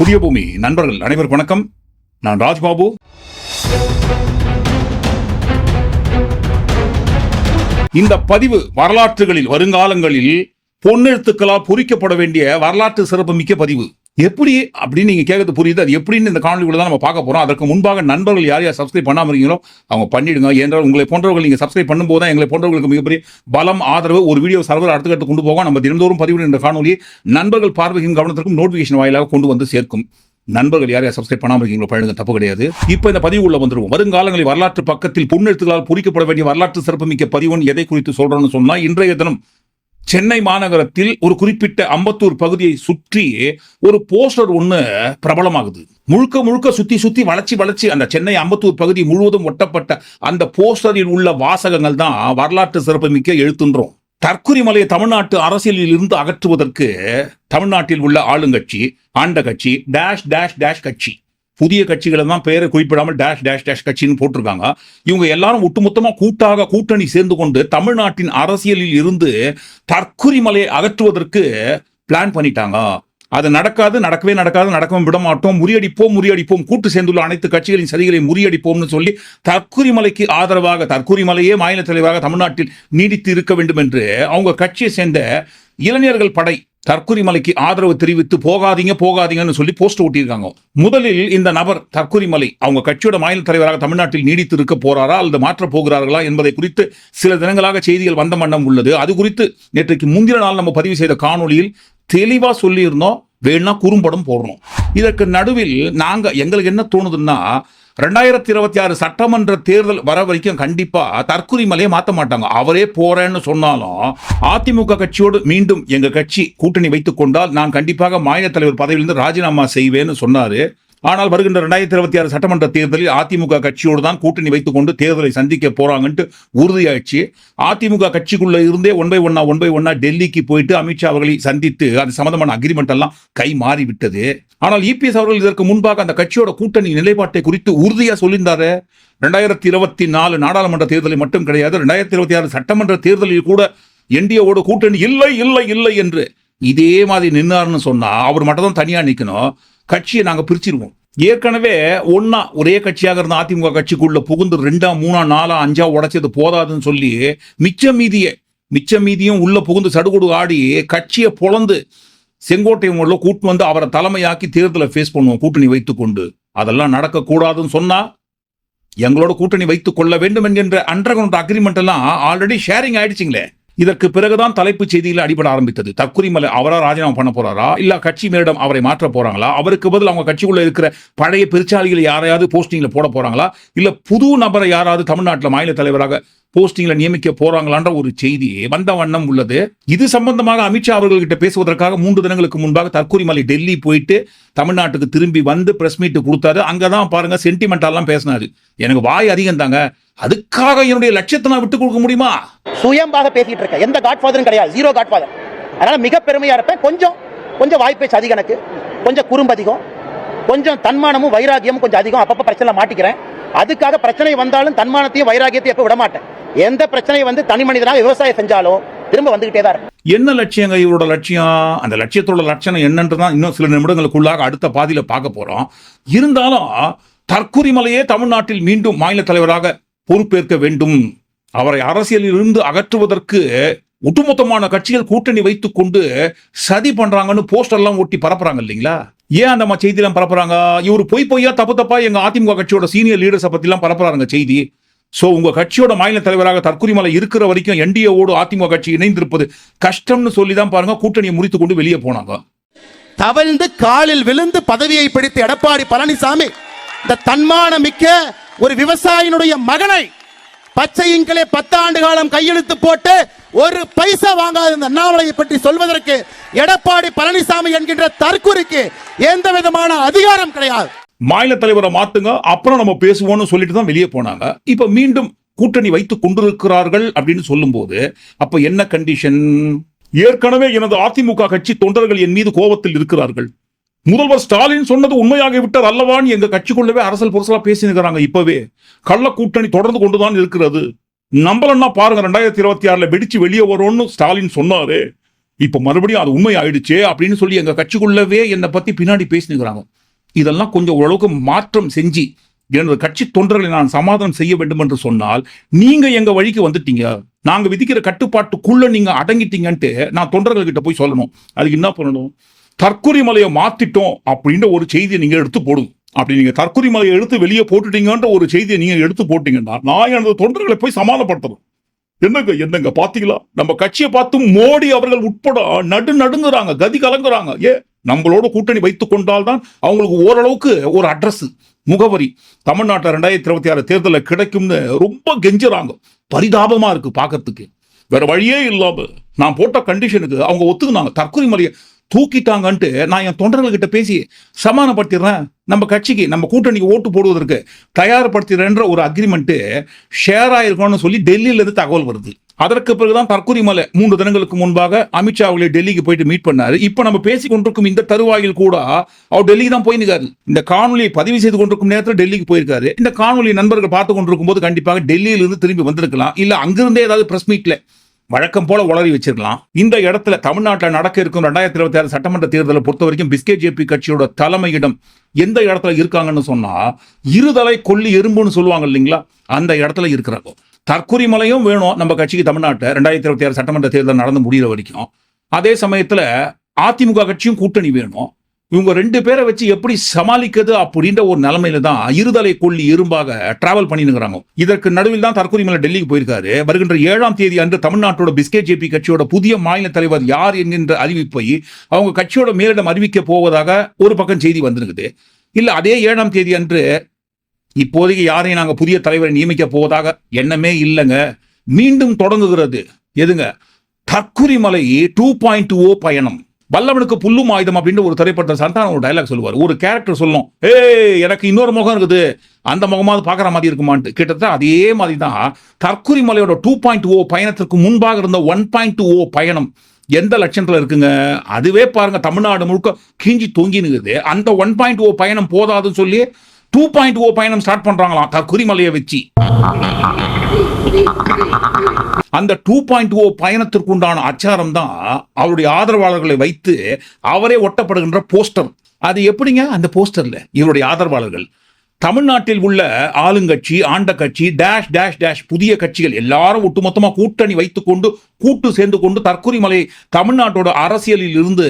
புதிய பூமி. நண்பர்கள் அனைவருக்கும் வணக்கம். நான் ராஜ்பாபு. இந்த பதிவு வரலாற்றுகளில் வருங்காலங்களில் பொன்னெழுத்துக்களால் பொறிக்கப்பட வேண்டிய வரலாற்று சிறப்புமிக்க பதிவு. எப்படி அப்படின்னு நீங்கள் கேட்கறது புரியுது. அது எப்படின்னு இந்த காணொலிக்குள்ள தான் நம்ம பார்க்க போகிறோம் அதற்கு முன்பாக நண்பர்கள் யார் யார் சப்ஸ்கிரைப் பண்ணாமல் இருக்கீங்களோ அவங்க பண்ணிடுங்க. என்றால் உங்களை போன்றவர்கள் நீங்கள் சப்ஸ்கிரைப் பண்ணும்போது தான் எங்களை போன்றவர்களுக்கு மிகப்பெரிய பலம் ஆதரவு ஒரு வீடியோ சர்வர் அடுத்த கட்டு கொண்டு போகும் நம்ம தினந்தோறும் பதிவு இந்த காணொலியை நண்பர்கள் பார்வையின் கவனத்திற்கும் நோட்டிஃபிகேஷன் வாயிலாக கொண்டு வந்து சேர்க்கும். நண்பர்கள் யாரையா சப்ஸ்கிரைப் பண்ணாம இருக்கீங்களோ பழகுங்க தப்பு கிடையாது. இப்போ இந்த பதிவு உள்ள வந்துருவோம். வருங்காலங்களில் வரலாற்று பக்கத்தில் புண்ணெழுத்துகளால் பொறிக்கப்பட வேண்டிய வரலாற்று சிறப்புமிக்க பதிவன் எதை குறித்து சொல்றோம்னு சொன்னா இன்றைய தினம் சென்னை மாநகரத்தில் ஒரு குறிப்பிட்ட அம்பத்தூர் பகுதியை சுற்றி ஒரு போஸ்டர் ஒன்று பிரபலமாகுது. முழுக்க முழுக்க சுத்தி சுத்தி வளர்ச்சி வளர்ச்சி. அந்த சென்னை அம்பத்தூர் பகுதி முழுவதும் ஒட்டப்பட்ட அந்த போஸ்டரில் உள்ள வாசகங்கள் தான் வரலாற்று சிறப்புமிக்க எழுத்துன்றோம். தற்குறி மலையை தமிழ்நாட்டு அரசியலில் இருந்து அகற்றுவதற்கு தமிழ்நாட்டில் உள்ள ஆளுங்கட்சி ஆண்ட கட்சி டேஷ் டேஷ் டேஷ் கட்சி. புதிய கட்சிகளை தான் பெயரை குறிப்பிடாமல் டேஷ் டேஷ் டேஷ் கட்சின்னு போட்டிருக்காங்க. இவங்க எல்லாரும் ஒட்டுமொத்தமாக கூட்டாக கூட்டணி சேர்ந்து கொண்டு தமிழ்நாட்டின் அரசியலில் இருந்து தற்குறி மலையை அகற்றுவதற்கு பிளான் பண்ணிட்டாங்க. அது நடக்காது நடக்கவே நடக்காது நடக்கவும் விட மாட்டோம். முறியடிப்போம் முறியடிப்போம். கூட்டு சேர்ந்துள்ள அனைத்து கட்சிகளின் சதிகளை முறியடிப்போம்னு சொல்லி தற்குறி மலைக்கு ஆதரவாக தற்குறி மலையே மாநில தலைவராக தமிழ்நாட்டில் நீடித்து இருக்க வேண்டும் என்று அவங்க கட்சியை சேர்ந்த இளைஞர்கள் படை தற்குறி மலைக்கு ஆதரவு தெரிவித்து போகாதீங்க போகாதீங்கன்னு சொல்லி போஸ்ட் ஓட்டியிருக்காங்க முதலில் இந்த நபர் தற்குறி மலை அவங்க கட்சியோட மாநில தலைவராக தமிழ்நாட்டில் நீடித்து இருக்க போறாரா அல்லது மாற்றப் போகிறார்களா என்பதை குறித்து சில தினங்களாக செய்திகள் வந்த மன்னம் உள்ளது. அது குறித்து நேற்றைக்கு முந்தின நாள் நம்ம பதிவு செய்த காணொளியில் தெளிவாக சொல்லியிருந்தோம். வேணா குறும்படம் போடணும். இதற்கு நடுவில் நாங்கள் எங்களுக்கு என்ன தோணுதுன்னா ரெண்டாயிரத்தி இருபத்தி ஆறு சட்டமன்ற தேர்தல் வர வரைக்கும் கண்டிப்பா தற்குறி மலையை மாட்டாங்க. அவரே போறேன்னு சொன்னாலும் அதிமுக கட்சியோடு மீண்டும் எங்க கட்சி கூட்டணி வைத்துக் கொண்டால் நான் கண்டிப்பாக மாநில தலைவர் பதவியிலிருந்து ராஜினாமா செய்வேன்னு சொன்னாரு. ஆனால் வருகின்ற ரெண்டாயிரத்தி இருபத்தி ஆறு சட்டமன்ற தேர்தலில் அதிமுக கட்சியோடு தான் கூட்டணி வைத்துக் கொண்டு தேர்தலை சந்திக்க போறாங்கன்ட்டு உறுதியாயிடுச்சு. அதிமுக கட்சிக்குள்ள இருந்தே ஒன் பை ஒன்னா ஒன் பை ஒன்னா டெல்லிக்கு போயிட்டு அமித்ஷா அவர்களை சந்தித்து அது சம்பந்தமான அக்ரிமெண்ட் எல்லாம் கை மாறி விட்டது ஆனால் இபிஎஸ் அவர்கள் இதற்கு முன்பாக அந்த கட்சியோட கூட்டணி நிலைப்பாட்டை குறித்து உறுதியா சொல்லியிருந்தாரு? ரெண்டாயிரத்தி இருபத்தி நாலு நாடாளுமன்ற தேர்தலை மட்டும் கிடையாது ரெண்டாயிரத்தி இருபத்தி ஆறு சட்டமன்ற தேர்தலில் கூட என்டிஏவோட கூட்டணி இல்லை இல்லை இல்லை என்று இதே மாதிரி நின்னாருன்னு சொன்னா அவர் மட்டும் தான் தனியா நிக்கணும். கட்சியை நாங்கள் பிரிச்சிருவோம். ஏற்கனவே ஒன்னா ஒரே கட்சியாக இருந்த அதிமுக கட்சிக்குள்ள புகுந்து ரெண்டா மூணா நாலா அஞ்சா உடைச்சது போதாதுன்னு சொல்லி மிச்ச மீதியை மிச்ச மீதியும் உள்ள புகுந்து சடுகுடு ஆடி கட்சியை பொழந்து செங்கோட்டை உள்ள கூட்டு வந்து அவரை தலைமையாக்கி தேர்தலை ஃபேஸ் பண்ணுவோம் கூட்டணி வைத்துக்கொண்டு. அதெல்லாம் நடக்கக்கூடாதுன்னு சொன்னா எங்களோட கூட்டணி வைத்துக் கொள்ள வேண்டும் என்கின்ற அண்டர்கிரவுண்ட் அக்ரிமெண்ட் எல்லாம் ஆல்ரெடி ஷேரிங் ஆயிடுச்சுங்களே. இதற்கு பிறகுதான் தலைப்புச் செய்தியில் அடிபட ஆரம்பித்தது. தக்குரிமலை அவரா ராஜினாமா பண்ண போறாரா? இல்ல கட்சி மேலிடம் அவரை மாற்ற போறாங்களா? அவருக்கு பதில் அவங்க கட்சிக்குள்ள இருக்கிற பழைய பெருச்சாளிகளை யாரையாவது போஸ்டிங்ல போட போறாங்களா? இல்ல புது நபரை யாராவது தமிழ்நாட்டில் மாநில தலைவராக போஸ்டிங்ல நியமிக்க போறாங்களான்ற ஒரு செய்தி வந்த வண்ணம் உள்ளது. இது சம்பந்தமாக அமித்ஷா அவர்கள்கிட்ட பேசுவதற்காக மூன்று தினங்களுக்கு முன்பாக தற்கொலைமலை டெல்லி போயிட்டு தமிழ்நாட்டுக்கு திரும்பி வந்து பிரஸ் மீட் கொடுத்தாரு. அங்கதான் பாருங்க சென்டிமெண்டாலாம் பேசினாரு. எனக்கு வாய் அதிகம் தாங்க அதுக்காக என்னுடைய லட்சியத்தை நான் விட்டு கொடுக்க முடியுமா? சுயம்பாக பேசிட்டு இருக்கேன். எந்த காட்ஃபாதரும் கிடையாது. ஜீரோ காட்ஃபாதர் அதனால மிக பெருமையா இருப்பேன். கொஞ்சம் கொஞ்சம் வாய்ப்பேச்சு அதிகம் எனக்கு. கொஞ்சம் குறும்பு அதிகம். கொஞ்சம் தன்மானமும் வைராகியமும் கொஞ்சம் அதிகம். அப்பப்ப பிரச்சனை மாட்டிக்கிறேன். அதுக்காக பிரச்சனை வந்தாலும் தன்மானத்தையும் வைராகியத்தையும் எப்ப விட மாட்டேன் எந்த பிரச்சனையை வந்து தனி மனிதனாக விவசாயம் செஞ்சாலும் திரும்ப வந்துகிட்டே தான் இருக்கும் என்ன லட்சியங்க இவரோட லட்சியம்? அந்த லட்சியத்தோட லட்சணம் என்னன்றதான் இன்னும் சில நிமிடங்களுக்குள்ளாக அடுத்த பாதியில பார்க்க போறோம். இருந்தாலும் தற்குறிமலையே தமிழ்நாட்டில் மீண்டும் மாநில தலைவராக பொறுப்பேற்க வேண்டும். அவரை அரசியலில் இருந்து அகற்றுவதற்கு ஒட்டுமொத்தமான கட்சிகள் கூட்டணி வைத்துக் கொண்டு சதி பண்றாங்கன்னு போஸ்டர்லாம் ஒட்டி பரப்புறாங்க இல்லைங்களா? ஏன் அந்த செய்தியெல்லாம் பரப்புறாங்க? இவர் பொய் பொய்யா தப்பு தப்பா எங்க அதிமுக கட்சியோட சீனியர் லீடர்ஸை பத்திலாம் பரப்புறாங்க செய்தி. ஸோ உங்க கட்சியோட மாநில தலைவராக தற்குறிமலை இருக்கிற வரைக்கும் என்டிஏவோடு அதிமுக கட்சி இணைந்திருப்பது கஷ்டம்னு சொல்லி தான் பாருங்க கூட்டணியை முறித்து கொண்டு வெளியே போனாங்க. தவழ்ந்து காலில் விழுந்து பதவியை பிடித்த எடப்பாடி பழனிசாமி இந்த தன்மான மிக்க ஒரு விவசாயினுடைய மகனை பச்சையின்களே பத்தாண்டு காலம் கையெழுத்து போட்டு ஒரு பைசா வாங்காத இந்த அண்ணாமலையை பற்றி சொல்வதற்கு எடப்பாடி பழனிசாமி என்கின்ற தற்கொலைக்கு எந்த விதமான அதிகாரம் கிடையாது. மாநில தலைவரை மாத்துங்க அப்புறம் நம்ம பேசுவோம்னு சொல்லிட்டு தான் வெளியே போனாங்க. இப்ப மீண்டும் கூட்டணி வைத்துக் கொண்டிருக்கிறார்கள் அப்படின்னு சொல்லும்போது அப்ப என்ன கண்டிஷன் ஏற்கனவே எனது அதிமுக கட்சி தொண்டர்கள் என் மீது கோபத்தில் இருக்கிறார்கள். முதல்வர் ஸ்டாலின் சொன்னது உண்மையாகி விட்டார் அல்லவான்னு எங்க கட்சிக்குள்ளவே அரசல் புரசலா பேசினுக்கிறாங்க இப்பவே. கள்ள கூட்டணி தொடர்ந்து கொண்டுதான் இருக்கிறது. நம்மளன்னா பாருங்க ரெண்டாயிரத்தி இருபத்தி ஆறுல வெடிச்சு வெளியே வரும்னு ஸ்டாலின் சொன்னாரு. இப்ப மறுபடியும் அது உண்மை ஆயிடுச்சு அப்படின்னு சொல்லி எங்க கட்சிக்குள்ளவே என்னை பத்தி பின்னாடி பேசினுக்கிறாங்க. இதெல்லாம் கொஞ்சம் ஓரளவுக்கு மாற்றம் செஞ்சு எனது கட்சி தொண்டர்களை நான் சமாதானம் செய்ய வேண்டும் என்று சொன்னால் நீங்க எங்க வழிக்கு வந்துட்டீங்க? நாங்க விதிக்கிற கட்டுப்பாட்டுக்குள்ள நீங்க அடங்கிட்டீங்கன்ட்டு நான் தொண்டர்கள் கிட்ட போய் சொல்லணும். அதுக்கு என்ன பண்ணணும்? தற்கொலை மலையை மாத்திட்டோம் அப்படின்ற ஒரு செய்தியை நீங்க எடுத்து போடுங்க. அப்படி நீங்க தற்கொலை மலையை எடுத்து வெளியே போட்டுட்டீங்கன்ற ஒரு செய்தியை நீங்க எடுத்து போட்டீங்கன்னா நான் எனது தொண்டர்களை போய் சமாதானப்படுத்தணும். என்னங்க என்னங்க பாத்தீங்களா? நம்ம கட்சியை பார்த்து மோடி அவர்கள் உட்பட நடு நடுங்குறாங்க கதி கலங்குறாங்க. ஏ நம்மளோட கூட்டணி வைத்துக் கொண்டால்தான் அவங்களுக்கு ஓரளவுக்கு ஒரு அட்ரஸ் முகவரி. தமிழ்நாட்டில் ரெண்டாயிரத்தி இருபத்தி ஆறு தேர்தலில் கிடைக்கும்னு ரொம்ப கெஞ்சுறாங்க. பரிதாபமா இருக்கு பார்க்கறதுக்கு வேற வழியே இல்லாம நான் போட்ட கண்டிஷனுக்கு அவங்க ஒத்துக்குனாங்க. தற்கொலை மலையை தூக்கிட்டாங்கன்ட்டு நான் என் தொண்டர்கள்கிட்ட பேசி சமாதானப்படுத்திடுறேன். நம்ம கட்சிக்கு நம்ம கூட்டணிக்கு ஓட்டு போடுவதற்கு தயார்படுத்திடுறேன்ற ஒரு அக்ரிமெண்ட்டு ஷேர் ஆயிருக்கணும்னு சொல்லி டெல்லியிலேருந்து தகவல் வருது. அதற்கு பிறகுதான் தற்கொலை மலை மூன்று தினங்களுக்கு முன்பாக அமித்ஷா அவர்களை டெல்லிக்கு போயிட்டு மீட் பண்ணாரு. இப்போ நம்ம பேசி கொண்டிருக்கும் இந்த தருவாயில் கூட அவர் டெல்லிக்கு தான் போயிருக்காரு. இந்த காணொலியை பதிவு செய்து கொண்டிருக்கும் நேரத்தில் டெல்லிக்கு போயிருக்காரு. இந்த காணொலி நண்பர்கள் பார்த்து கொண்டிருக்கும் போது கண்டிப்பாக டெல்லியிலிருந்து திரும்பி வந்திருக்கலாம். இல்லை அங்கிருந்தே ஏதாவது பிரஸ் மீட்ல வழக்கம் போல உளறி வச்சிருக்கலாம். இந்த இடத்துல தமிழ்நாட்டில் நடக்க இருக்கும் ரெண்டாயிரத்தி இருபத்தி ஆறு சட்டமன்ற தேர்தலை பொறுத்த வரைக்கும் பிஸ்கே ஜேபி கட்சியோட தலைமையிடம் எந்த இடத்துல இருக்காங்கன்னு சொன்னா இருதலை கொல்லி எறும்புன்னு சொல்லுவாங்க இல்லைங்களா? அந்த இடத்துல இருக்கிறாங்க. தற்கொலை மலையும் வேணும் நம்ம கட்சிக்கு தமிழ்நாட்டில் ரெண்டாயிரத்தி இருபத்தி ஆறு சட்டமன்ற தேர்தல் நடந்து முடிகிற வரைக்கும். அதே சமயத்தில் அதிமுக கட்சியும் கூட்டணி வேணும். இவங்க ரெண்டு பேரை வச்சு எப்படி சமாளிக்கிறது அப்படின்ற ஒரு நிலைமையில தான் இருதலை கொல்லி இரும்பாக டிராவல் பண்ணினுங்கிறாங்க. இதற்கு நடுவில் தான் தற்கொலை மேல டெல்லிக்கு போயிருக்காரு. வருகின்ற ஏழாம் தேதி அன்று தமிழ்நாட்டோட பிஸ்கே ஜேபி கட்சியோட புதிய மாநில தலைவர் யார் என்கின்ற அறிவிப்பை அவங்க கட்சியோட மேலிடம் அறிவிக்க போவதாக ஒரு பக்கம் செய்தி வந்திருக்குது. இல்ல அதே ஏழாம் தேதி அன்று இப்போதைக்கு யாரையும் நாங்கள் புதிய தலைவரை நியமிக்க போவதாக எண்ணமே இல்லைங்க. மீண்டும் தொடங்குகிறது. எதுங்க? தற்குறிமலை டூ பாயிண்ட் ஓ பயணம். வல்லவனுக்கு புல்லும் ஆயுதம் அப்படின்னு ஒரு திரைப்படத்தில் சந்தானம் ஒரு டைலாக் சொல்லுவார். ஒரு கேரக்டர் சொல்லும் ஏய் எனக்கு இன்னொரு முகம் இருக்குது. அந்த முகமாவது பார்க்குற மாதிரி இருக்குமான்ட்டு. கிட்டத்தட்ட அதே மாதிரி தான் தற்குறி மலையோட டூ பாயிண்ட் ஓ பயணத்திற்கு முன்பாக இருந்த ஒன் பாயிண்ட் ஓ பயணம் எந்த லட்சத்தில் இருக்குங்க? அதுவே பாருங்க தமிழ்நாடு முழுக்க கிஞ்சி தொங்கினுக்குது அந்த ஒன் பாயிண்ட் ஓ பயணம் போதாதுன்னு சொல்லி டூ பாயிண்ட் ஓ பயணம் ஸ்டார்ட் பண்ணுறாங்களாம் தற்குறி மலையை வச்சு. அந்த டூ பாயிண்ட் ஓ பயணத்திற்குண்டான அச்சாரம் தான் அவருடைய ஆதரவாளர்களை வைத்து அவரே ஒட்டப்படுகின்ற போஸ்டர். அது எப்படிங்க? அந்த போஸ்டர்ல இவருடைய ஆதரவாளர்கள். தமிழ்நாட்டில் உள்ள ஆளுங்கட்சி ஆண்ட கட்சி டேஷ் டேஷ் டேஷ் புதிய கட்சிகள் எல்லாரும் ஒட்டுமொத்தமாக கூட்டணி வைத்துக்கொண்டு கூட்டு சேர்ந்து கொண்டு தற்கொலை மலை தமிழ்நாட்டோட அரசியலில் இருந்து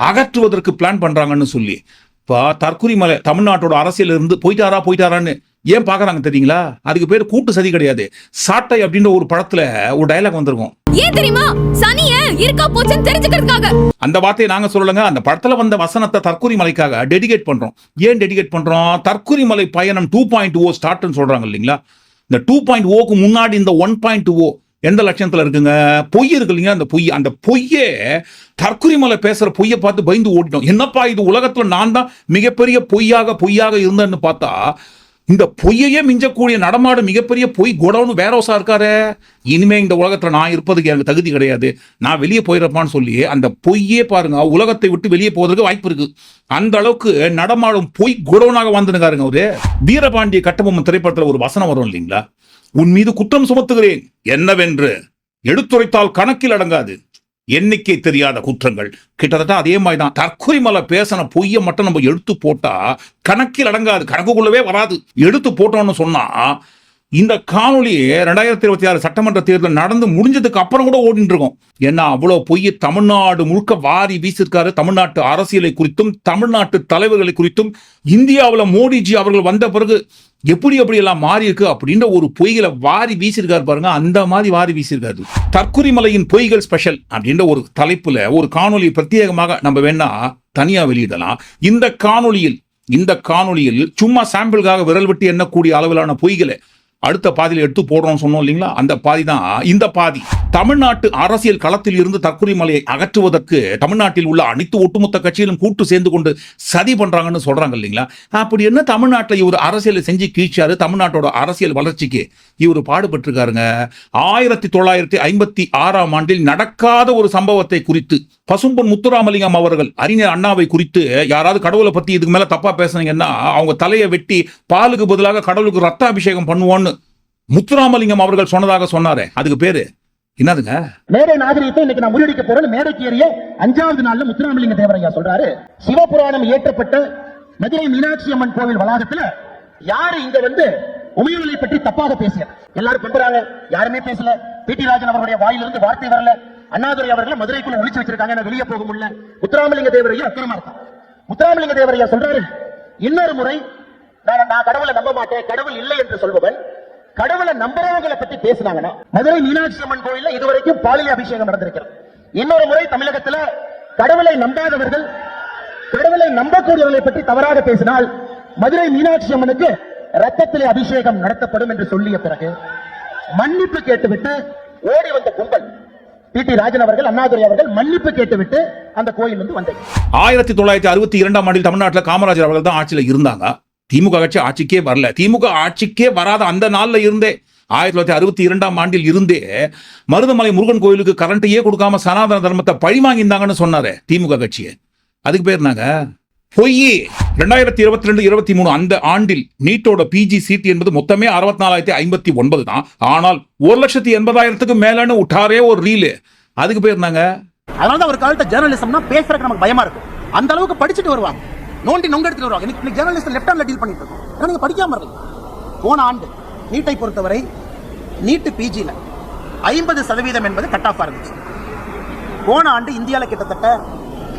அகற்றுவதற்கு பிளான் பண்றாங்கன்னு சொல்லி. இப்போ தற்கொலை மலை தமிழ்நாட்டோட அரசியல் இருந்து போயிட்டாரா போயிட்டாரான்னு ஏன் பார்க்கறாங்க தெரியுங்களா? அதுக்கு பேர் கூட்டு சதி கிடையாது. சாட்டை அப்படின்ற ஒரு படத்துல ஒரு டயலாக் வந்திருக்கும். ஏன் தெரியுமா? சனிய இருக்கா போச்சுன்னு தெரிஞ்சுக்கிறதுக்காக. அந்த வார்த்தையை நாங்க சொல்லலங்க. அந்த படத்துல வந்த வசனத்தை தற்கொலை மலைக்காக டெடிகேட் பண்றோம். ஏன் டெடிகேட் பண்றோம்? தற்கொலை மலை பயணம் டூ பாயிண்ட் ஓ ஸ்டார்ட்னு சொல்றாங்க இல்லைங்களா? இந்த டூ பாயிண்ட் ஓக்கு முன்னாடி இந்த ஒன் பாயிண்ட் ஓ எந்த லட்சணத்துல இருக்குங்க? பொய் இருக்கு இல்லைங்க. அந்த பொய் அந்த பொய்யே மலை பேசுற பொய்யை பார்த்து பயந்து ஓடிட்டோம். என்னப்பா இது உலகத்துல நான் தான் மிகப்பெரிய பொய்யாக பொய்யாக இருந்தேன்னு பார்த்தா இந்த பொய்யையே மிஞ்சக்கூடிய நடமாடு மிகப்பெரிய பொய் குடவுன்னு வேரோசா இருக்காரே. இனிமே இந்த உலகத்துல நான் இருப்பதுக்கு எனக்கு தகுதி கிடையாது. நான் வெளியே போயிடப்பான்னு சொல்லி அந்த பொய்யே பாருங்க. உலகத்தை விட்டு வெளியே போவதற்கு வாய்ப்பு இருக்கு. அந்த அளவுக்கு நடமாடும் பொய் குடவனாக வந்துருக்காருங்க அவரு. வீரபாண்டிய கட்டபொம்மன் திரைப்படத்துல ஒரு வசனம் வரும் இல்லைங்களா? உன் மீது குற்றம் சுமத்துகிறேன். என்னவென்று? எடுத்துரைத்தால் கணக்கில் அடங்காது. எண்ணிக்கை தெரியாத குற்றங்கள். கிட்டத்தட்ட அதே மாதிரி தான் தற்கொலை மலை பேசின பொய்யை மட்டும் நம்ம எடுத்து போட்டா கணக்கில் அடங்காது. கணக்குக்குள்ளவே வராது. எடுத்து போட்டோம்னு சொன்னா இந்த காணொலி ரெண்டாயிரத்தி இருபத்தி ஆறு சட்டமன்ற தேர்தல் நடந்து முடிஞ்சதுக்கு அப்புறம் கூட ஓடிட்டு இருக்கோம் ஏன்னா அவ்வளோ பொய் தமிழ்நாடு முழுக்க வாரி வீசிருக்காரு. தமிழ்நாட்டு அரசியலை குறித்தும் தமிழ்நாட்டு தலைவர்களை குறித்தும் இந்தியாவில் மோடிஜி அவர்கள் வந்த பிறகு எப்படி எப்படி எல்லாம் மாறி இருக்கு அப்படின்ற ஒரு பொய்களை வாரி வீசியிருக்காரு பாருங்க. அந்த மாதிரி வாரி வீசியிருக்காரு தற்குறி மலையின் பொய்கள் ஸ்பெஷல் அப்படின்ற ஒரு தலைப்புல ஒரு காணொலி பிரத்யேகமாக நம்ம வேணா தனியா வெளியிடலாம். இந்த காணொலியில் இந்த காணொலியில் சும்மா சாம்பிளுக்காக விரல் விட்டு எண்ணக்கூடிய அளவிலான பொய்களை அடுத்த பாதியில் எடுத்து போடுறோம்னு சொன்னோம் இல்லைங்களா? அந்த பாதி தான். இந்த பாதி தமிழ்நாட்டு அரசியல் களத்தில் இருந்து தற்கொலை மலையை அகற்றுவதற்கு தமிழ்நாட்டில் உள்ள அனைத்து ஒட்டுமொத்த கட்சிகளும் கூட்டு சேர்ந்து கொண்டு சதி பண்றாங்கன்னு சொல்றாங்க இல்லைங்களா? அப்படி என்ன தமிழ்நாட்டில் இவர் அரசியல் செஞ்சு கீழ்ச்சாரு? தமிழ்நாட்டோட அரசியல் வளர்ச்சிக்கு இவர் பாடுபட்டிருக்காருங்க. ஆயிரத்தி தொள்ளாயிரத்தி ஐம்பத்தி ஆறாம் ஆண்டில் நடக்காத ஒரு சம்பவத்தை குறித்து பசும்பொன் முத்துராமலிங்கம் அவர்கள் அறிஞர் அண்ணாவை குறித்து யாராவது கடவுளை பத்தி இதுக்கு மேல தப்பா பேசுனீங்கன்னா அவங்க தலையை வெட்டி பாலுக்கு பதிலாக கடவுளுக்கு ரத்த அபிஷேகம் பண்ணுவோன்னு முத்துராமலிங்கம் அவர்கள் சொன்னதாக சொன்னாரே. அதுக்கு பேரு? என்னதுங்க? மேடை நாகரிகத்தை இன்னைக்கு நான் முறியடிக்க போறேன். மேடைக்கு ஏறிய அஞ்சாவது நாள்ல முத்துராமலிங்க தேவரையா சொல்றாரு. சிவபுராணம் ஏற்றப்பட்ட மதுரை மீனாட்சி அம்மன் கோவில் வளாகத்துல யாரு இங்க வந்து உமையவளை பற்றி தப்பாக பேசிய எல்லாரும் பண்றாங்க யாருமே பேசல. பிடி ராஜன் அவருடைய வாயிலிருந்து வார்த்தை வரல. அண்ணாதுரை அவர்களை மதுரைக்குள்ள ஒழிச்சு வச்சிருக்காங்க நான் வெளியே போக முடியல. முத்துராமலிங்க தேவரையா அக்கிரமா இருக்கும் முத்துராமலிங்க தேவரையா சொல்றாரு இன்னொரு முறை நான் நான் கடவுளை நம்ப மாட்டேன் கடவுள் இல்லை என்று சொல்பவன் கடவுளை நம்புறவங்களை பத்தி பேசினாங்கன்னா மதுரை மீனாட்சி அம்மன் கோயில்ல இதுவரைக்கும் பாலியல் அபிஷேகம் நடந்திருக்கிறது. இன்னொரு முறை தமிழகத்துல கடவுளை நம்பாதவர்கள் கடவுளை நம்பக்கூடியவர்களை பற்றி தவறாக பேசினால் மதுரை மீனாட்சி அம்மனுக்கு ரத்தத்திலே அபிஷேகம் நடத்தப்படும் என்று சொல்லிய பிறகு மன்னிப்பு கேட்டுவிட்டு ஓடி வந்த கும்பல் ராஜன் அவர்கள் அண்ணாதுரை அவர்கள் மன்னிப்பு கேட்டுவிட்டு அந்த கோயில் வந்து வந்தது ஆயிரத்தி தொள்ளாயிரத்தி அறுபத்தி இரண்டாம் ஆண்டில் தமிழ்நாட்டில் காமராஜர் அவர்கள் தான் ஆட்சியில் இருந்தாங்க. திமுக கட்சி ஆட்சிக்கே வரல. திமுக ஆட்சிக்கே வராத அந்த நாள்ல இருந்தே ஆயிரத்தி தொள்ளாயிரத்தி அறுபத்தி இரண்டாம் ஆண்டில் இருந்தே மருதமலை முருகன் கோயிலுக்கு கரண்ட்டையே கொடுக்காம சனாதன தர்மத்தை பழி வாங்கியிருந்தாங்கன்னு சொன்னாரு திமுக கட்சியை. அதுக்கு பேர் நாங்கள் பொய் ரெண்டாயிரத்தி இருபத்தி ரெண்டு இருபத்தி மூணு அந்த ஆண்டில் நீட்டோட பிஜி சீட் என்பது மொத்தமே அறுபத்தி நாலாயிரத்தி ஐம்பத்தி ஒன்பது தான். ஆனால் ஒரு லட்சத்தி எண்பதாயிரத்துக்கு மேலன்னு உட்டாரே ஒரு ரீலு அதுக்கு போயிருந்தாங்க. அதனால ஒரு காலத்தை ஜேர்னலிசம்னா பேசுறதுக்கு நமக்கு பயமா இருக்கும் அந்த அளவுக்கு படிச்சுட்டு வருவாங்க. நோண்டி நொங்க எடுத்துட்டு வருவாங்க. இன்னைக்கு ஜேர்னலிஸ்ட் லெஃப்ட் ஹேண்ட்ல டீல் பண்ணிட்டு இருக்கோம். ஏன்னா நீங்க படிக்காம இருக்கீங்க போன ஆண்டு நீட்டை பொறுத்தவரை நீட்டு பிஜியில் ஐம்பது சதவீதம் என்பது கட் ஆஃபாக இருந்துச்சு. போன ஆண்டு இந்தியாவில் கிட்டத்தட்ட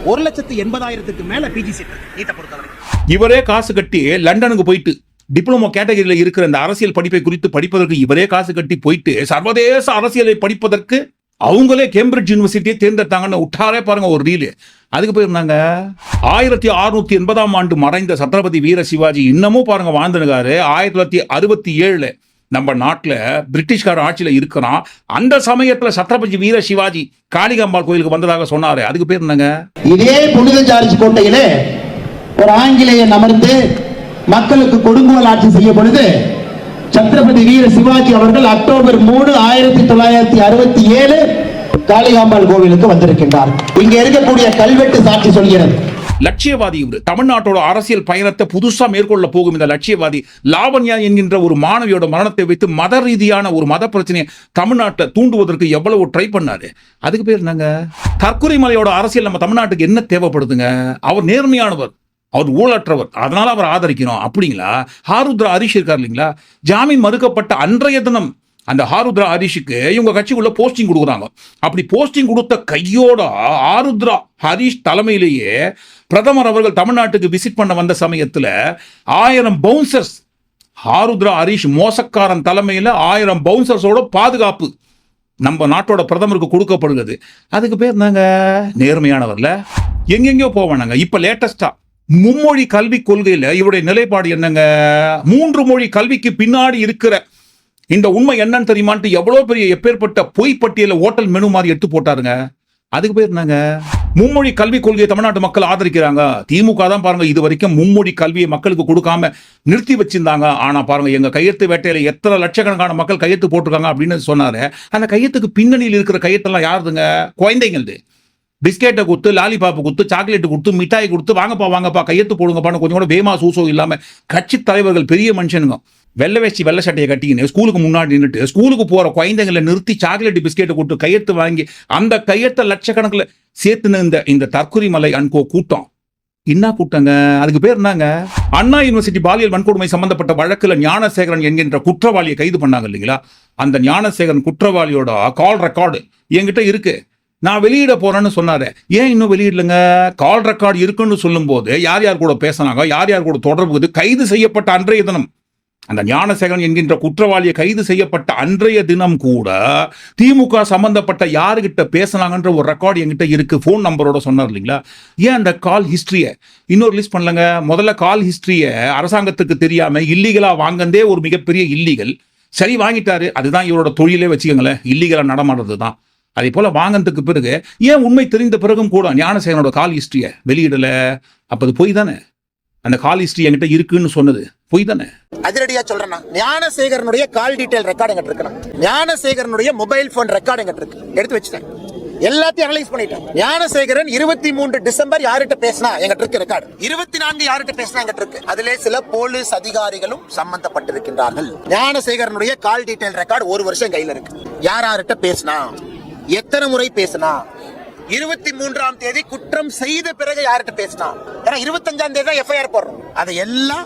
ஒரு லட்சத்து எண்பதாயிரத்துக்கு மேல பிஜி சீட் இருக்கு. நீட்டை பொறுத்தவரை. இவரே காசு கட்டி லண்டனுக்கு போயிட்டு டிப்ளமோ கேட்டகரியில் இருக்கிற இந்த அரசியல் படிப்பை குறித்து படிப்பதற்கு இவரே காசு கட்டி போயிட்டு சர்வதேச அரசியலை படிப்பதற்கு அவங்களே கேம்பிரிட்ஜ் யூனிவர்சிட்டியை தேர்ந்தெடுத்தாங்கன்னு விட்டாரே பாருங்க ஒரு ரீலு அதுக்கு போயிருந்தாங்க ஆயிரத்தி அறுநூத்தி எண்பதாம் ஆண்டு மறைந்த சத்ரபதி வீர சிவாஜி இன்னமும் பாருங்க வாழ்ந்துனுக்காரு ஆயிரத்தி தொள்ளாயிரத்தி அறுபத்தி ஏழுல நம்ம நாட்டுல பிரிட்டிஷ்கார ஆட்சியில இருக்கிறான். அந்த சமயத்துல சத்ரபதி வீர சிவாஜி காளிகம்பாள் கோயிலுக்கு வந்ததாக சொன்னாரு. அதுக்கு பேர் என்னங்க? இதே புனித ஜார்ஜ் கோட்டையிலே ஒரு ஆங்கிலேயன் அமர்ந்து மக்களுக்கு கொடுங்கோல் ஆட்சி செய்ய பொழுது சத்ரபதி வீர சிவாஜி அவர்கள் அக்டோபர் மூணு ஆயிரத்தி தொள்ளாயிரத்தி அறுபத்தி ஏழு காளிகாம்பாள் கோவிலுக்கு வந்திருக்கின்றார். இங்க இருக்கக்கூடிய கல்வெட்டு சாட்சி சொல்கிறது. லட்சியவாதி இவர். தமிழ்நாட்டோட அரசியல் பயணத்தை புதுசா மேற்கொள்ள போகும் இந்த லட்சியவாதி லாவண்யா என்கின்ற ஒரு மாணவியோட மரணத்தை வைத்து மத ரீதியான ஒரு மத பிரச்சனையை தமிழ்நாட்டை தூண்டுவதற்கு எவ்வளவு ட்ரை பண்ணாரு. அதுக்கு பேர் என்னங்க? தற்கொலை மலையோட அரசியல் நம்ம தமிழ்நாட்டுக்கு என்ன தேவைப்படுதுங்க? அவர் நேர்மையானவர். அவர் ஊழற்றவர் அதனால அவர் ஆதரிக்கணும் அப்படிங்களா? ஹாருத்ரா ஹரிஷ் இருக்கார் இல்லைங்களா? ஜாமீன் மறுக்கப்பட்ட அன்றைய தினம் அந்த ஆருத்ரா ஹரிஷுக்கு இவங்க கட்சிக்குள்ள போஸ்டிங் கொடுக்குறாங்க. அப்படி போஸ்டிங் கொடுத்த கையோட ஆருத்ரா ஹரிஷ் தலைமையிலேயே பிரதமர் அவர்கள் தமிழ்நாட்டுக்கு விசிட் பண்ண வந்த சமயத்தில் ஆயிரம் பவுன்சர்ஸ் ஆருத்ரா ஹரிஷ் மோசக்காரன் தலைமையில் ஆயிரம் பவுன்சர்ஸோட பாதுகாப்பு நம்ம நாட்டோட பிரதமருக்கு கொடுக்கப்படுகிறது. அதுக்கு பேர் தாங்க நேர்மையானவர்ல. எங்கெங்கயோ போவானாங்க. இப்போ லேட்டஸ்டா மும்மொழி கல்விக் கொள்கையில் இவருடைய நிலைப்பாடு என்னங்க? மூன்று மொழி கல்விக்கு பின்னாடி இருக்கிற இந்த உண்மை என்னன்னு தெரியுமான்ட்டு எவ்வளோ பெரிய எப்பேற்பட்ட பொய்ப்பட்டியல ஓட்டல் மெனு மாதிரி எடுத்து போட்டாருங்க. அதுக்கு பேர் என்னங்க? மும்மொழி கல்விக் கொள்கையை தமிழ்நாட்டு மக்கள் ஆதரிக்கிறாங்க. திமுக தான் பாருங்க இது வரைக்கும் மும்மொழி கல்வியை மக்களுக்கு கொடுக்காம நிறுத்தி வச்சிருந்தாங்க. ஆனா பாருங்க எங்க கையெழுத்து வேட்டையில எத்தனை லட்சக்கணக்கான மக்கள் கையெழுத்து போட்டிருக்காங்க அப்படின்னு சொன்னாரு. அந்த கையெழுத்துக்கு பின்னணியில் இருக்கிற கையெழுத்தெல்லாம் யாருதுங்க? குழந்தைங்களது. பிஸ்கெட்டை கொடுத்து லாலிபாப்பு கொடுத்து சாக்லேட் கொடுத்து மிட்டாய் கொடுத்து வாங்கப்பா வாங்கப்பா கையெழுத்து போடுங்கப்பான்னு கொஞ்சம் கூட பேமா சூசோ இல்லாம கட்சி தலைவர்கள் பெரிய மனுஷனுங்க. வெள்ளை வேஷ்டி வெள்ளை சட்டையை கட்டிக்கின்னு ஸ்கூலுக்கு முன்னாடி நின்றுட்டு ஸ்கூலுக்கு போகிற குழந்தைங்களை நிறுத்தி சாக்லேட் பிஸ்கெட்டை கொடுத்து கையெழுத்து வாங்கி அந்த கையெழுத்த லட்சக்கணக்கில் சேர்த்துன இந்த இந்த தற்கொலை மலை அன்கோ கூட்டம். என்ன கூட்டங்க? அதுக்கு பேர் என்னங்க? அண்ணா யூனிவர்சிட்டி பாலியல் வன்கொடுமை சம்பந்தப்பட்ட வழக்கில் ஞானசேகரன் என்கின்ற குற்றவாளியை கைது பண்ணாங்க இல்லைங்களா? அந்த ஞானசேகரன் குற்றவாளியோட கால் ரெக்கார்டு என்கிட்ட இருக்கு. நான் வெளியிட போறேன்னு சொன்னாரு. ஏன் இன்னும் வெளியிடலங்க? கால் ரெக்கார்டு இருக்குன்னு சொல்லும்போது யார் யார் கூட பேசினாங்க? யார் யார் கூட தொடர்புது கைது செய்யப்பட்ட அன்றைய தினம் அந்த ஞானசேகரன் என்கின்ற குற்றவாளியை கைது செய்யப்பட்ட அன்றைய தினம் கூட திமுக சம்பந்தப்பட்ட யாருகிட்ட பேசினாங்கன்ற ஒரு ரெக்கார்டு என்கிட்ட இருக்கு. ஃபோன் நம்பரோட சொன்னார் இல்லைங்களா? ஏன் அந்த கால் ஹிஸ்டரியை இன்னொரு லிஸ்ட் பண்ணலங்க முதல்ல கால் ஹிஸ்டரியை அரசாங்கத்துக்கு தெரியாம இல்லீகலா வாங்கந்தே ஒரு மிகப்பெரிய இல்லீகல் சரி வாங்கிட்டாரு. அதுதான் இவரோட தொழிலே வச்சுக்கோங்களேன். இல்லீகலா நடமாடுறது தான். அதே போல வாங்கினதுக்கு பிறகு ஏன் உண்மை தெரிந்த பிறகும் கூட ஞானசேகரனோட கால் ஹிஸ்டரியை வெளியிடல? அப்போ அது போய் தானே? அந்த கால் ஹிஸ்டரி என்கிட்ட இருக்குன்னு சொன்னது. பொய் தானே? அதிரடியா சொல்றேன் ஞானசேகரனுடைய கால் டீடைல் ரெக்கார்டு எங்கிட்ட இருக்கு ஞானசேகரனுடைய மொபைல் போன் ரெக்கார்டு எங்கிட்ட இருக்கு. எடுத்து வச்சுட்டேன். எல்லாத்தையும் அனலைஸ் பண்ணிட்டேன். ஞானசேகரன் இருபத்தி மூன்று டிசம்பர் யார்கிட்ட பேசினா எங்கிட்ட இருக்கு ரெக்கார்டு இருபத்தி நான்கு யார்கிட்ட பேசினா எங்கிட்ட இருக்கு? அதிலே சில போலீஸ் அதிகாரிகளும் சம்பந்தப்பட்டிருக்கின்றார்கள். ஞானசேகரனுடைய கால் டீடைல் ரெக்கார்டு ஒரு வருஷம் கையில இருக்கு. யார் யார்கிட்ட பேசினா? எத்தனை முறை பேசினா? இருபத்தி மூன்றாம் தேதி குற்றம் செய்த பிறகு யார்கிட்ட பேசினா ஏன்னா இருபத்தஞ்சாம் தேதி தான் எஃப்ஐஆர் போடுறோம். அதை எல்லாம்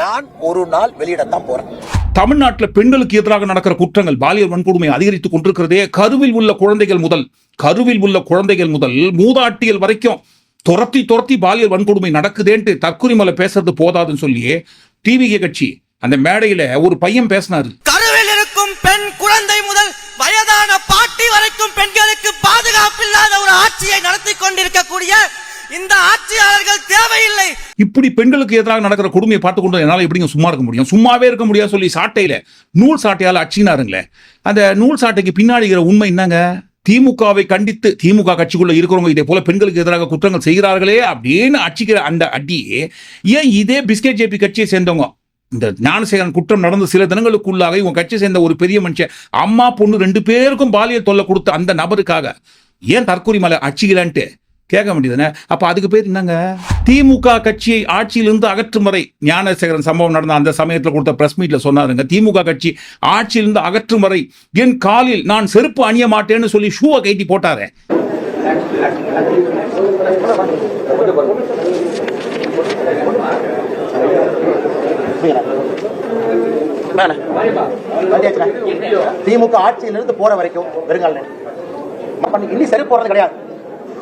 நான் ஒரு நாள் வெளியிடத்தான் போறேன். தமிழ்நாட்டில் பெண்களுக்கு எதிராக நடக்கிற குற்றங்கள் பாலியல் வன்கொடுமை அதிகரித்துக் கொண்டிருக்கிறதே கருவில் உள்ள குழந்தைகள் முதல். கருவில் உள்ள குழந்தைகள் முதல் மூதாட்டியல் வரைக்கும் துரத்தி துரத்தி பாலியல் வன்கொடுமை நடக்குதேன்ட்டு தற்குறிமலை பேசுறது போதாதுன்னு சொல்லி டிவிகே கட்சி அந்த மேடையில ஒரு பையன் பேசினாரு. கருவில் இருக்கும் பெண் குழந்தை முதல் வயதான பெண்களுக்கு பாதுகாப்பு இல்லாத ஒரு ஆட்சியை நடத்தி கொண்டிருக்கக்கூடிய இந்த ஆட்சியாளர்கள் தேவையில்லை. இப்படி பெண்களுக்கு எதிராக நடக்கிற கொடுமையை பார்த்து கொண்டு என்னால் எப்படிங்க சும்மா இருக்க முடியும்? சும்மாவே இருக்க முடியாது சொல்லி சாட்டையில நூல் சாட்டையால் அச்சினாருங்களே. அந்த நூல் சாட்டைக்கு பின்னாடி இருக்கிற உண்மை என்னங்க? திமுகவை கண்டித்து திமுக கட்சிக்குள்ள இருக்கிறவங்க இதே போல பெண்களுக்கு எதிராக குற்றங்கள் செய்கிறார்களே அப்படின்னு அச்சிக்கிற அந்த அடியே ஏன் இதே பிஸ்கெட் ஜேபி கட்சியை சேர்ந்தவங்க இந்த ஞானசேகரன் குற்றம் நடந்த சில தினங்களுக்குள்ளாக இவங்க கட்சி சேர்ந்த ஒரு பெரிய மனுஷன் அம்மா பொண்ணு ரெண்டு பேருக்கும் பாலியல் தொல்லை கொடுத்த அந்த நபருக்காக ஏன் தற்கொலை மலை அச்சிக்கலான்ட்டு கேட்க வேண்டியதுதானே? அப்ப அதுக்கு பேர் என்னங்க? திமுக கட்சியை ஆட்சியிலிருந்து அகற்றும் வரை ஞானசேகரன் சம்பவம் நடந்த அந்த சமயத்தில் கொடுத்த பிரஸ் மீட்ல சொன்னாருங்க. திமுக கட்சி ஆட்சியிலிருந்து அகற்றும் வரை என் காலில் நான் செருப்பு அணிய மாட்டேன்னு சொல்லி ஷூவை கைட்டி போட்டாரே. திமுக ஆட்சியிலிருந்து போற வரைக்கும் வெறுங்கால் இன்னி சரி போறது கிடையாது.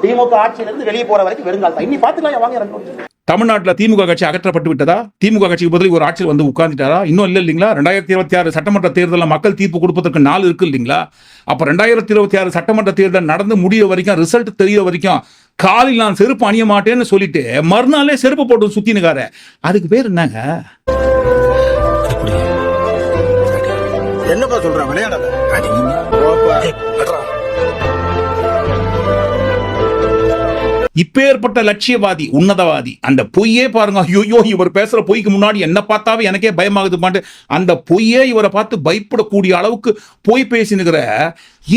திமுக ஆட்சியிலிருந்து வெளியே போற வரைக்கும் வெறுங்கால் தான். இன்னி பாத்துக்கலாம் வாங்க தமிழ்நாட்டில் திமுக கட்சி அகற்றப்பட்டு விட்டதா? திமுக கட்சிக்கு பதில் ஒரு ஆட்சியில் வந்து உட்கார்ந்துட்டாரா? இன்னும் இல்லை இல்லைங்களா? ரெண்டாயிரத்தி இருபத்தி ஆறு சட்டமன்ற தேர்தலில் மக்கள் தீர்ப்பு கொடுப்பதற்கு நாள் இருக்கு இல்லைங்களா? அப்போ ரெண்டாயிரத்தி இருபத்தி ஆறு சட்டமன்ற தேர்தல் நடந்து முடிய வரைக்கும் ரிசல்ட் தெரிய வரைக்கும் காலில் நான் செருப்பு அணிய மாட்டேன்னு சொல்லிட்டு மறுநாளே செருப்பு போட்டு சுத்தினுக்காரு. அதுக்கு பேர் என்னங்க? என்னப்பா சொல்றான் விளையாடாத. இப்பேற்பட்ட லட்சியவாதி உன்னதவாதி அந்த பொய்யே பாருங்க. ஐயோ இவர் பேசுற பொய்க்கு முன்னாடி என்ன பார்த்தாவே எனக்கே பயமாகுது மாட்டு அந்த பொய்யே இவரை பார்த்து பயப்படக்கூடிய அளவுக்கு பொய் பேசினுக்கிற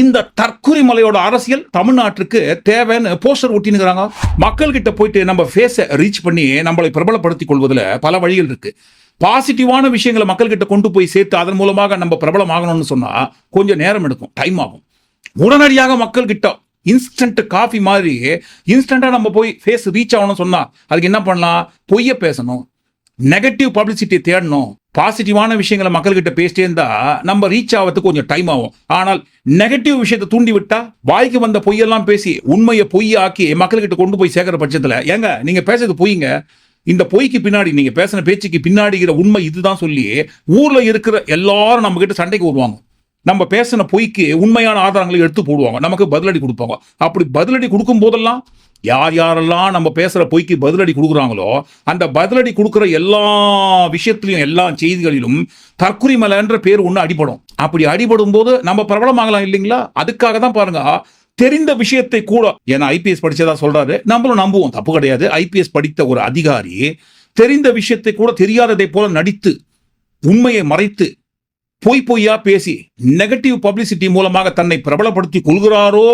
இந்த தற்கொலை மலையோட அரசியல் தமிழ்நாட்டுக்கு தேவைன்னு போஸ்டர் ஒட்டினுக்கிறாங்க. மக்கள் கிட்ட போயிட்டு நம்ம ஃபேஸை ரீச் பண்ணி நம்மளை பிரபலப்படுத்திக் கொள்வதில் பல வழிகள் இருக்கு. பாசிட்டிவான விஷயங்களை மக்கள் கிட்ட கொண்டு போய் சேர்த்து அதன் மூலமாக நம்ம பிரபலமாகணும்னு சொன்னா கொஞ்சம் நேரம் எடுக்கும் டைம் ஆகும். உடனடியாக மக்கள் கிட்ட இன்ஸ்டன்ட் காஃபி மாதிரி இன்ஸ்டண்ட்டாக நம்ம போய் ஃபேஸ் ரீச் ஆகணும்னு சொன்னால் அதுக்கு என்ன பண்ணலாம்? பொய்ய பேசணும். நெகட்டிவ் பப்ளிசிட்டி தேடணும். பாசிட்டிவான விஷயங்களை மக்கள்கிட்ட பேசிட்டே இருந்தா நம்ம ரீச் ஆகிறதுக்கு கொஞ்சம் டைம் ஆகும். ஆனால் நெகட்டிவ் விஷயத்தை தூண்டி விட்டா வாய்க்கு வந்த பொய்யெல்லாம் பேசி உண்மையை பொய்யாக்கி மக்கள்கிட்ட கொண்டு போய் சேர்க்குற பட்சத்தில் ஏங்க நீங்க பேசுறது பொய்ங்க. இந்த பொய்க்கு பின்னாடி நீங்க பேசின பேச்சுக்கு பின்னாடி இருக்கிற உண்மை இதுதான் சொல்லி ஊர்ல இருக்கிற எல்லாரும் நம்ம கிட்ட சண்டைக்கு வருவாங்க. நம்ம பேசின பொய்க்கு உண்மையான ஆதாரங்களை எடுத்து போடுவாங்க. நமக்கு பதிலடி கொடுப்பாங்க. அப்படி பதிலடி கொடுக்கும் போதெல்லாம் யார் யாரெல்லாம் நம்ம பேசுகிற பொய்க்கு பதிலடி கொடுக்குறாங்களோ அந்த பதிலடி கொடுக்குற எல்லா விஷயத்துலையும் எல்லா செய்திகளிலும் தற்குறி மலைன்ற பேர் ஒன்று அடிபடும். அப்படி அடிபடும் போது நம்ம பிரபலமாகலாம் இல்லைங்களா? அதுக்காக தான் பாருங்க தெரிந்த விஷயத்தை கூட ஏன்னா ஐபிஎஸ் படித்ததா சொல்றாரு நம்மளும் நம்புவோம். தப்பு கிடையாது. ஐபிஎஸ் படித்த ஒரு அதிகாரி தெரிந்த விஷயத்தை கூட தெரியாததை போல நடித்து உண்மையை மறைத்து பொய் பொய்யா பேசி நெகட்டிவ் பப்ளிசிட்டி மூலமாக தன்னை பிரபலப்படுத்தி கொள்கிறாரோ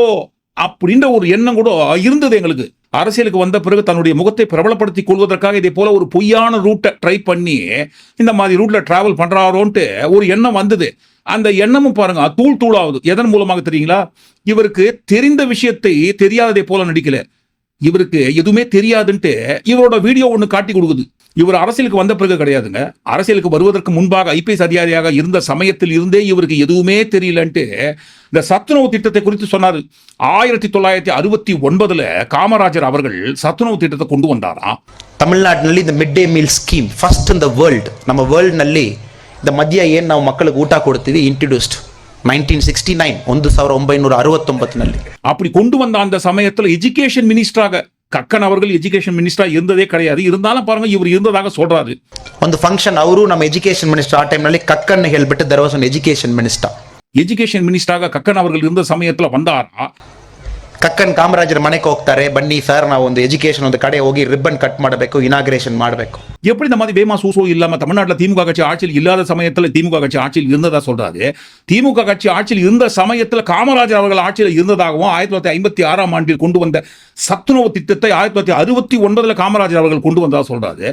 அப்படின்ற ஒரு எண்ணம் கூட இருந்தது எங்களுக்கு. அரசியலுக்கு வந்த பிறகு தன்னுடைய முகத்தை பிரபலப்படுத்திக் கொள்வதற்காக இதே போல ஒரு பொய்யான ரூட்டை ட்ரை பண்ணி இந்த மாதிரி ரூட்ல டிராவல் பண்றாரோன்ட்டு ஒரு எண்ணம் வந்தது. அந்த எண்ணமும் பாருங்க தூள் தூளாகுது எதன் மூலமாக தெரியுங்களா? இவருக்கு தெரிந்த விஷயத்தை தெரியாததை போல நடிக்கல. இவருக்கு எதுவுமே தெரியாதுன்ட்டு இவரோட வீடியோ ஒன்று காட்டி கொடுக்குது. இவர் அரசியலுக்கு வந்த பிறகு கிடையாதுங்க அரசியலுக்கு வருவதற்கு முன்பாக ஐபிஎஸ் அதிகாரியாக இருந்த சமயத்தில் இருந்தே இவருக்கு எதுவுமே தெரியலன்ட்டு இந்த சத்துணவு திட்டத்தை குறித்து சொன்னார் ஆயிரத்தி தொள்ளாயிரத்தி அறுபத்தி ஒன்பதுல காமராஜர் அவர்கள் சத்துணவு திட்டத்தை கொண்டு வந்தாராம் ತಮಿಳ್ನಾಡಿನಲ್ಲಿ ಇದು mid day meal scheme first in the world ನಮ್ಮ ವರ್ಲ್ಡ್ನಲ್ಲಿ ದ ಮಧ್ಯ ಏನು ನಾವು ಮಕ್ಕಳಿಗೆ ಊಟ ಕೊಡ್ತೀವಿ ಇಂಟ್ರೊಡ್ಯೂಸ್ಡ್ ನೈನ್ಟೀನ್ ಸಿಕ್ಸ್ಟಿ ನೈನ್ ಒಂದು ಸಾವಿರ ಒಂಬೈನೂರ ಅರವತ್ತೊಂಬತ್ತಿನಲ್ಲಿ அப்படி கொண்டு வந்த அந்த சமயத்துல எஜுகேஷன் மினிஸ்டராக கக்கன் அவர்கள் எஜுகேஷன் மினிஸ்டரா இருந்ததே கிடையாது இருந்தாலும் பாருங்க இவர் இருந்ததாக சொல்றாரு ಒಂದು ಫಂಕ್ಷನ್ ಅವರು ನಮ್ಮ ಎಜುಕೇಶನ್ ಮಿನಿಸ್ಟರ್ ಆ ಟೈಮ್ನಲ್ಲಿ ಕಕ್ಕನ್ನು ಹೇಳ್ಬಿಟ್ಟು there was one education minister education மினிஸ்டராக கக்கன் அவர்கள் இருந்த சமயத்துல வந்தாரா ಕಕ್ಕನ್ ಕಾಮರಾಜರ ಮನೆಗೆ ಹೋಗ್ತಾರೆ ಬನ್ನಿ ಸರ್ ನಾವು ಒಂದು ಎಜುಕೇಶನ್ ಒಂದು ಕಡೆ ಹೋಗಿ ರಿಬ್ಬನ್ ಕಟ್ ಮಾಡಬೇಕು ಇನಾಗ್ರೇಷನ್ ಮಾಡಬೇಕು எப்படி இந்த மாதிரி வேமா சூசோ இல்லாம தமிழ்நாட்டுல திமுக கட்சி ஆட்சியில் இல்லாத சமயத்துல திமுக கட்சி ஆட்சியில் இருந்ததா சொல்றாரு திமுக கட்சி ஆட்சியில் இருந்த சமயத்துல காமராஜர் அவர்கள் ஆட்சியில் இருந்ததாகவும் ஆயிரத்தி தொள்ளாயிரத்தி ஐம்பத்தி ஆறாம் ஆண்டில் கொண்டு வந்த சத்துணவு திட்டத்தை ஆயிரத்தி தொள்ளாயிரத்தி அறுபத்தி ஒன்பதுல காமராஜர் அவர்கள் கொண்டு வந்ததா சொல்றாரு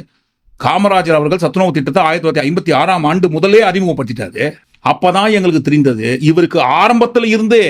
காமராஜர் அவர்கள் சத்துணவு திட்டத்தை ஆயிரத்தி தொள்ளாயிரத்தி ஐம்பத்தி ஆறாம் ஆண்டு முதலே அறிமுகப்படுத்திட்டாரு அப்பதான் எங்களுக்கு தெரிந்தது. இவருக்கு ஆரம்பத்தில் இருந்தே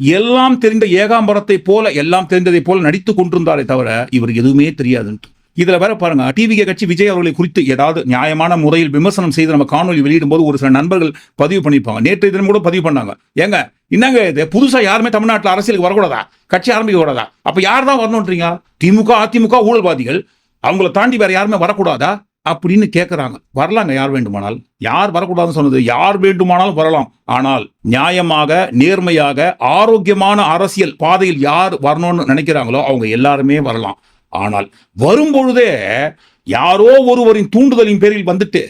எல்லாம் தெரிந்த ஏகாம்பரத்தை போல எல்லாம் தெரிந்ததை போல நடித்து கொண்டிருந்தாரே தவிர இவர் எதுவுமே தெரியாதுன்ட்டு. இதுல வேற பாருங்க டிவிகே கட்சி விஜய் அவர்களை குறித்து ஏதாவது நியாயமான முறையில் விமர்சனம் செய்து நம்ம காணொலி வெளியிடும் போது ஒரு சில நண்பர்கள் பதிவு பண்ணியிருப்பாங்க நேற்று தினம் கூட பதிவு பண்ணாங்க. ஏங்க என்னங்க இது? புதுசா யாருமே தமிழ்நாட்டில் அரசியலுக்கு வரக்கூடாதா? கட்சி ஆரம்பிக்க கூடாதா அப்ப யார் தான் வரணுன்றீங்க திமுக அதிமுக ஊழல்வாதிகள். அவங்கள தாண்டி வேற யாருமே வரக்கூடாதா? அப்படின்னு கேட்குறாங்க வரலாங்க யார் வேண்டுமானால்? யார் வரக்கூடாதுன்னு சொன்னது யார் வேண்டுமானாலும் வரலாம். ஆனால் நியாயமாக நேர்மையாக ஆரோக்கியமான அரசியல் பாதையில் யார் வரணும்னு நினைக்கிறாங்களோ அவங்க எல்லாருமே வரலாம். ஆனால் வரும்பொழுதே யாரோ ஒருவரின் தூண்டுதலின் பேரில் வந்துட்டு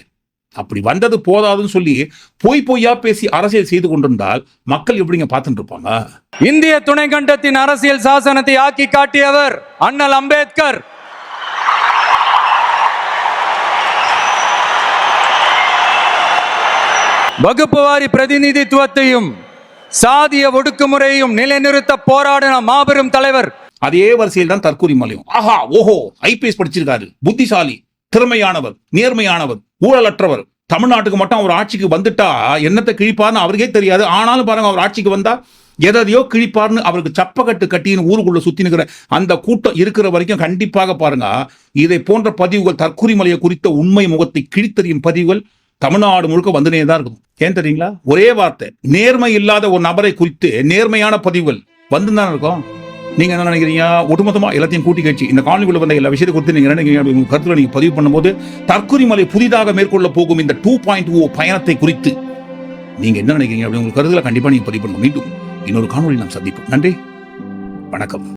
அப்படி வந்தது போதாதுன்னு சொல்லி பொய் பொய்யா பேசி அரசியல் செய்து கொண்டிருந்தால் மக்கள் எப்படிங்க பார்த்துட்டு இருப்பாங்க இந்திய துணைக்கண்டத்தின் அரசியல் சாசனத்தை ஆக்கி காட்டியவர் அண்ணல் அம்பேத்கர். வகுப்புவாரி பிரதிநிதித்துவத்தையும் சாதிய ஒடுக்குமுறையும் நிலைநிறுத்த போராடின மாபெரும் தலைவர். அதே வரிசையில் தான் தற்கூரி மலையும். ஆஹா ஓஹோ ஐபிஎஸ் படிச்சிருக்காரு. புத்திசாலி திறமையானவர் நேர்மையானவர் ஊழலற்றவர். தமிழ்நாட்டுக்கு மட்டும் அவர் ஆட்சிக்கு வந்துட்டா என்னத்தை கிழிப்பார்னு அவருக்கே தெரியாது. ஆனாலும் பாருங்க அவர் ஆட்சிக்கு வந்தா எதையோ கிழிப்பார்னு அவருக்கு சப்பக்கட்டு கட்டின்னு ஊருக்குள்ள சுத்தி நிற்கிற அந்த கூட்டம் இருக்கிற வரைக்கும் கண்டிப்பாக பாருங்க இதை போன்ற பதிவுகள் தற்கூரி மலையை குறித்த உண்மை முகத்தை கிழித்தறியும் பதிவுகள் தமிழ்நாடு முழுக்க வந்துனே தான் இருக்கும். ஏன் தெரியுங்களா? ஒரே வார்த்தை. நேர்மை இல்லாத ஒரு நபரை குறித்து நேர்மையான பதிவுகள் வந்து தான் இருக்கும். நீங்க என்ன நினைக்கிறீங்க? ஒட்டுமொத்தமா எல்லாத்தையும் கூட்டி கட்சி இந்த காணொலிக்குள்ள வந்த எல்லா விஷயத்தை குறித்து நீங்க என்ன நினைக்கிறீங்க கருத்துல நீங்க பதிவு பண்ணும்போது தற்கொலை மலை புதிதாக மேற்கொள்ள போகும் இந்த டூ பாயிண்ட் ஓ பயணத்தை குறித்து நீங்க என்ன நினைக்கிறீங்க அப்படி உங்களுக்கு கருத்துல கண்டிப்பா நீங்க பதிவு பண்ணணும் மீண்டும் இன்னொரு காணொலி நாம் சந்திப்போம். நன்றி. வணக்கம்.